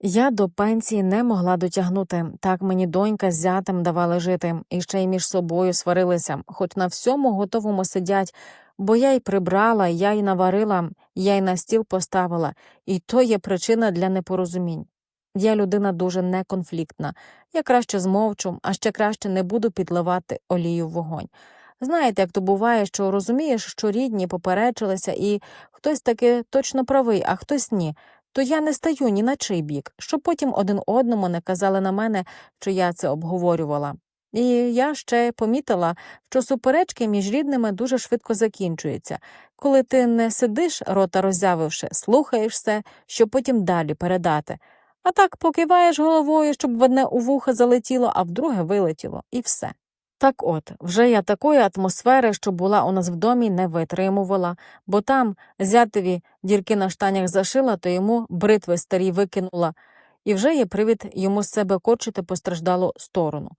Я до пенсії не могла дотягнути. Так мені донька з зятем давали жити, і ще й між собою сварилися, хоч на всьому готовому сидять, бо я й прибрала, я й наварила, я й на стіл поставила, і то є причина для непорозумінь. Я людина дуже неконфліктна. Я краще змовчу, а ще краще не буду підливати олію в вогонь. Знаєте, як то буває, що розумієш, що рідні поперечилися, і хтось таки точно правий, а хтось ні то я не стаю ні на чий бік, щоб потім один одному не казали на мене, що я це обговорювала. І я ще помітила, що суперечки між рідними дуже швидко закінчуються, коли ти не сидиш, рота роззявивши, слухаєш все, щоб потім далі передати. А так покиваєш головою, щоб в одне у вуха залетіло, а в друге вилетіло, і все. Так от, вже я такої атмосфери, що була у нас в домі, не витримувала, бо там зятеві дірки на штанях зашила, то йому бритви старі викинула, і вже є привід йому з себе корчити постраждалу сторону.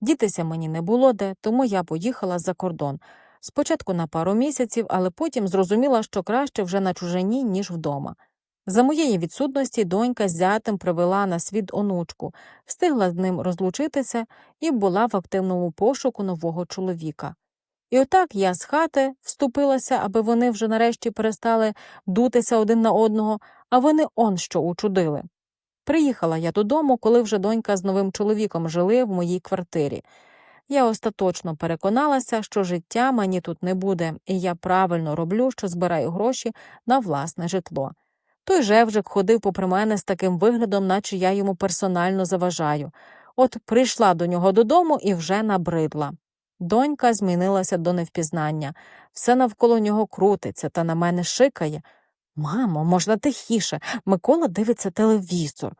Дітися мені не було де, тому я поїхала за кордон. Спочатку на пару місяців, але потім зрозуміла, що краще вже на чужині, ніж вдома. За моєї відсутності донька з зятем привела на світ онучку, встигла з ним розлучитися і була в активному пошуку нового чоловіка. І отак я з хати вступилася, аби вони вже нарешті перестали дутися один на одного, а вони он що учудили. Приїхала я додому, коли вже донька з новим чоловіком жили в моїй квартирі. Я остаточно переконалася, що життя мені тут не буде, і я правильно роблю, що збираю гроші на власне житло. Той Жевжик ходив попри мене з таким виглядом, наче я йому персонально заважаю. От прийшла до нього додому і вже набридла. Донька змінилася до невпізнання. Все навколо нього крутиться та на мене шикає. Мамо, можна тихіше. Микола дивиться телевізор.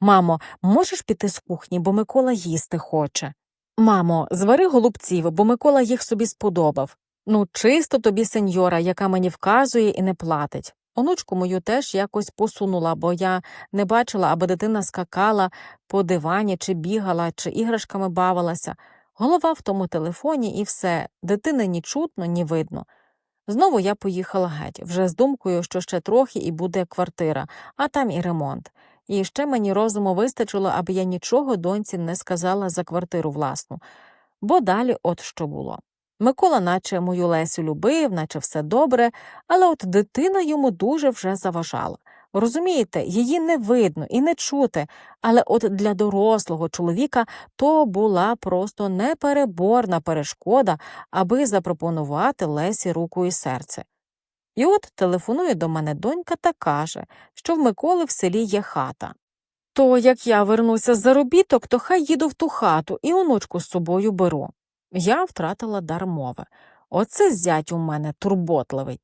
Мамо, можеш піти з кухні, бо Микола їсти хоче. Мамо, звари голубців, бо Микола їх собі сподобав. Ну, чисто тобі, сеньора, яка мені вказує і не платить. Онучку мою теж якось посунула, бо я не бачила, аби дитина скакала по дивані, чи бігала, чи іграшками бавилася. Голова в тому телефоні і все, дитини ні чутно, ні видно. Знову я поїхала геть, вже з думкою, що ще трохи і буде квартира, а там і ремонт. І ще мені розуму вистачило, аби я нічого доньці не сказала за квартиру власну. Бо далі от що було. Микола, наче мою Лесю любив, наче все добре, але от дитина йому дуже вже заважала. Розумієте, її не видно і не чути, але от для дорослого чоловіка то була просто непереборна перешкода, аби запропонувати Лесі руку і серце. І от телефонує до мене донька та каже, що в Миколи в селі є хата. То як я вернуся з заробіток, то хай їду в ту хату і онучку з собою беру. Я втратила дар мови. Оце зять у мене турботливий.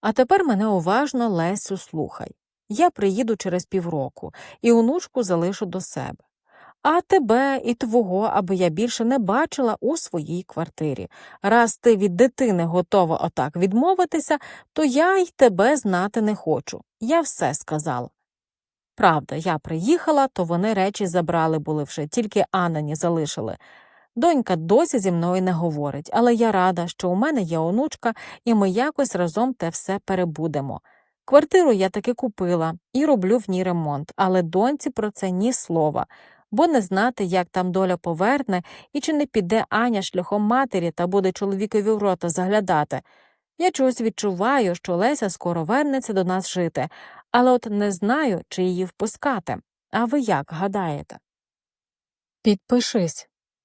А тепер мене уважно Лесю слухай. Я приїду через півроку і онучку залишу до себе. А тебе і твого, аби я більше не бачила у своїй квартирі. Раз ти від дитини готова отак відмовитися, то я й тебе знати не хочу. Я все сказала. Правда, я приїхала, то вони речі забрали були вже, тільки Аннані залишили. Донька досі зі мною не говорить, але я рада, що у мене є онучка, і ми якось разом те все перебудемо. Квартиру я таки купила і роблю в ній ремонт, але доньці про це ні слова, бо не знати, як там доля поверне і чи не піде Аня шляхом матері та буде чоловікові в рота заглядати. Я чогось відчуваю, що Леся скоро вернеться до нас жити, але от не знаю, чи її впускати. А ви як гадаєте? Підпишись.